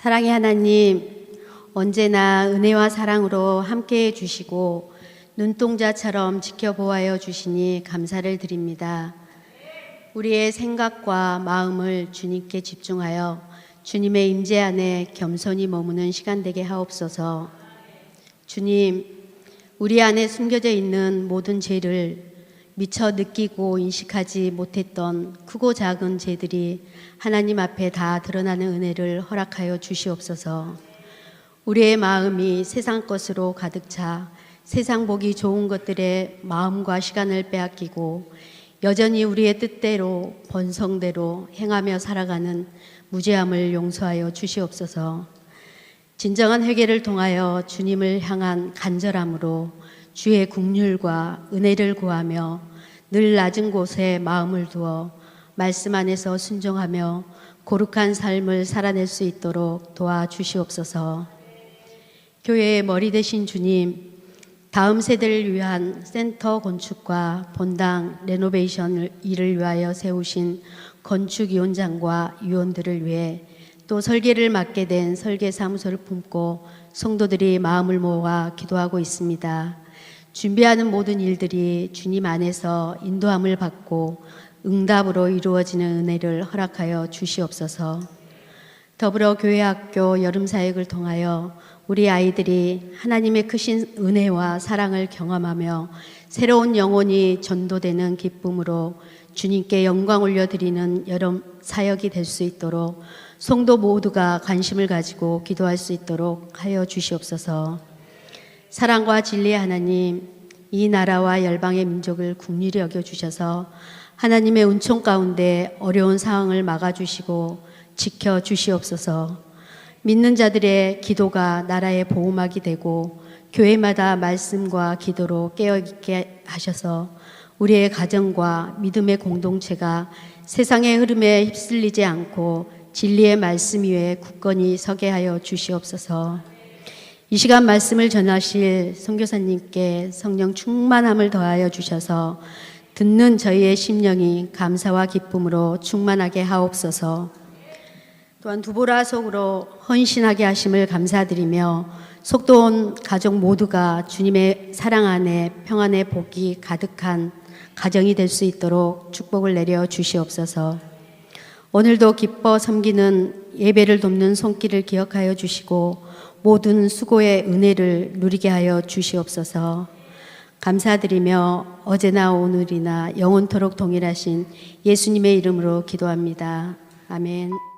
사랑의 하나님, 언제나 은혜와 사랑으로 함께 해 주시고 눈동자처럼 지켜보아여 주시니 감사를 드립니다. 우리의 생각과 마음을 주님께 집중하여 주님의 임재 안에 겸손히 머무는 시간 되게 하옵소서. 주님, 우리 안에 숨겨져 있는 모든 죄를 미처 느끼고 인식하지 못했던 크고 작은 죄들이 하나님 앞에 다 드러나는 은혜를 허락하여 주시옵소서. 우리의 마음이 세상 것으로 가득 차 세상 보기 좋은 것들에 마음과 시간을 빼앗기고 여전히 우리의 뜻대로 번성대로 행하며 살아가는 무죄함을 용서하여 주시옵소서. 진정한 회개를 통하여 주님을 향한 간절함으로 주의 국률과 은혜를 구하며 늘 낮은 곳에 마음을 두어 말씀 안에서 순종하며 거룩한 삶을 살아낼 수 있도록 도와주시옵소서. 교회의 머리 대신 주님, 다음 세대를 위한 센터 건축과 본당 레노베이션 일을 위하여 세우신 건축위원장과 위원들을 위해 또 설계를 맡게 된 설계사무소를 품고 성도들이 마음을 모아 기도하고 있습니다. 준비하는 모든 일들이 주님 안에서 인도함을 받고 응답으로 이루어지는 은혜를 허락하여 주시옵소서. 더불어 교회학교 여름 사역을 통하여 우리 아이들이 하나님의 크신 은혜와 사랑을 경험하며 새로운 영혼이 전도되는 기쁨으로 주님께 영광 올려드리는 여름 사역이 될 수 있도록 성도 모두가 관심을 가지고 기도할 수 있도록 하여 주시옵소서. 사랑과 진리의 하나님, 이 나라와 열방의 민족을 국률이 여겨 주셔서 하나님의 은총 가운데 어려운 상황을 막아 주시고 지켜 주시옵소서. 믿는 자들의 기도가 나라의 보호막이 되고 교회마다 말씀과 기도로 깨어 있게 하셔서 우리의 가정과 믿음의 공동체가 세상의 흐름에 휩쓸리지 않고 진리의 말씀 위에 굳건히 서게 하여 주시옵소서. 이 시간 말씀을 전하실 선교사님께 성령 충만함을 더하여 주셔서 듣는 저희의 심령이 감사와 기쁨으로 충만하게 하옵소서. 또한 두보라 속으로 헌신하게 하심을 감사드리며 속도 온 가족 모두가 주님의 사랑 안에 평안의 복이 가득한 가정이 될 수 있도록 축복을 내려 주시옵소서. 오늘도 기뻐 섬기는 예배를 돕는 손길을 기억하여 주시고 모든 수고의 은혜를 누리게 하여 주시옵소서. 감사드리며 어제나 오늘이나 영원토록 동일하신 예수님의 이름으로 기도합니다. 아멘.